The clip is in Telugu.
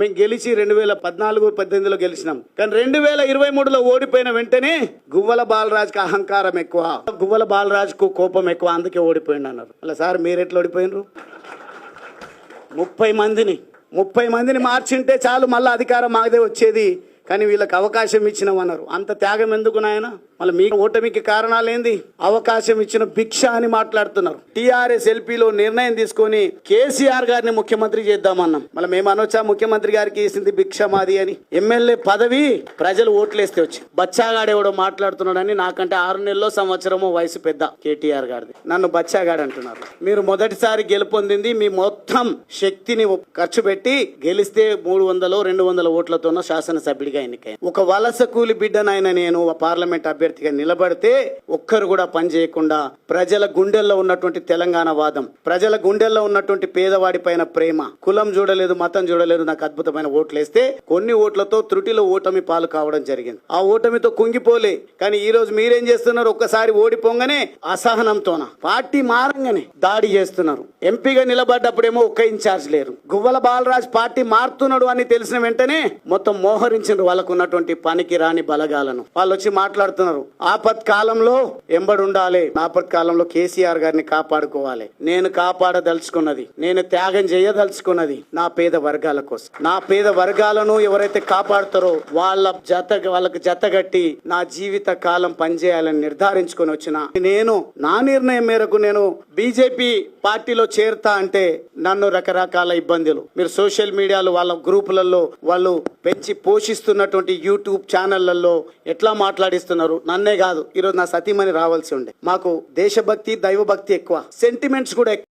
మేము గెలిచి రెండు వేల పద్నాలుగు పద్దెనిమిదిలో గెలిచినాం. కానీ రెండు వేల ఇరవై మూడులో ఓడిపోయిన వెంటనే గువ్వల బాలరాజుకి అహంకారం ఎక్కువ. గువ్వల బాలరాజ్కు కోపం ఎక్కువ అందుకే ఓడిపోయిండు అన్నారు. అలా సార్ మీరు ఎట్లా ఓడిపోయినరు? ముప్పై మందిని ముప్పై మందిని మార్చింటే చాలు మళ్ళీ అధికారం మాదే వచ్చేది. కానీ వీళ్ళకి అవకాశం ఇచ్చినామన్నారు అంత త్యాగం ఎందుకు నాయన? మళ్ళీ మీ ఓటమికి కారణాలు ఏంది అవకాశం ఇచ్చిన భిక్ష అని మాట్లాడుతున్నారు. టిఆర్ఎస్ ఎల్పీలో నిర్ణయం తీసుకొని కేసీఆర్ గారిని ముఖ్యమంత్రి చేద్దామన్నాం. మళ్ళీ మేము అనొచ్చా ముఖ్యమంత్రి గారికి వేసింది భిక్ష మాది అని? ఎమ్మెల్యే పదవి ప్రజలు ఓట్లేస్తే వచ్చి. బచ్చాగాడెవడో మాట్లాడుతున్నాడని నాకంటే ఆరు నెలలో సంవత్సరము వయసు పెద్ద కేటీఆర్ గారిది. నన్ను బచ్చాగాడు అంటున్నారు. మీరు మొదటిసారి గెలుపొందింది మీ మొత్తం శక్తిని ఖర్చు పెట్టి గెలిస్తే మూడు వందలు రెండు వందల ఓట్లతోనో శాసనసభ్యుడిగా ఎన్నికయ్యాను. ఒక వలస కూలి బిడ్డనైనా నేను పార్లమెంట్ పార్లమెంట్ అభ్యర్థిగా నిలబడితే ఒక్కరు కూడా పని చేయకుండా ప్రజల గుండెల్లో ఉన్నటువంటి తెలంగాణ వాదం ప్రజల గుండెల్లో ఉన్నటువంటి పేదవాడి పైన ప్రేమ కులం చూడలేదు మతం చూడలేదు నాకు అద్భుతమైన ఓట్లేస్తే కొన్ని ఓట్లతో త్రుటిలో ఓటమి పాలు కావడం జరిగింది. ఆ ఓటమితో కుంగిపోలే. కానీ ఈ రోజు మీరేం చేస్తున్నారు? ఒక్కసారి ఓడిపోగానే అసహనంతోన? పార్టీ మారంగానే దాడి చేస్తున్నారు. ఎంపీగా నిలబడ్డప్పుడేమో ఒక్క ఇన్ఛార్జ్ లేరు. గువ్వల బాలరాజ్ పార్టీ మారుతున్నాడు అని తెలిసిన వెంటనే మొత్తం మోహరించారు వాళ్ళకు ఉన్నటువంటి పనికి రాని బలగాలను. వాళ్ళు వచ్చి మాట్లాడుతున్నారు. ఆపత్ కాలంలో ఎంబడి ఉండాలి ఆపత్ కాలంలో కేసీఆర్ గారిని కాపాడుకోవాలి. నేను కాపాడదలుచుకున్నది నేను త్యాగం చేయదలుచుకున్నది నా పేద వర్గాల కోసం. నా పేద వర్గాలను ఎవరైతే కాపాడుతారో వాళ్ళ జత వాళ్ళకి జతగట్టి నా జీవిత కాలం పనిచేయాలని నిర్ధారించుకొని వచ్చిన నేను నా నిర్ణయం మేరకు నేను బీజేపీ పార్టీలో చేరుతా అంటే నన్ను రకరకాల ఇబ్బందులు. మీరు సోషల్ మీడియాలో వాళ్ళ గ్రూపులలో వాళ్ళు పెంచి పోషిస్తున్నటువంటి యూట్యూబ్ ఛానళ్ళలో ఎట్లా మాట్లాడిస్తున్నారు? నన్నే కాదు. ఈరోజు నా సతీమణి రావాల్సి ఉండే. మాకు దేశభక్తి దైవభక్తి ఎక్కువ. సెంటిమెంట్స్ కూడా ఎక్కువ.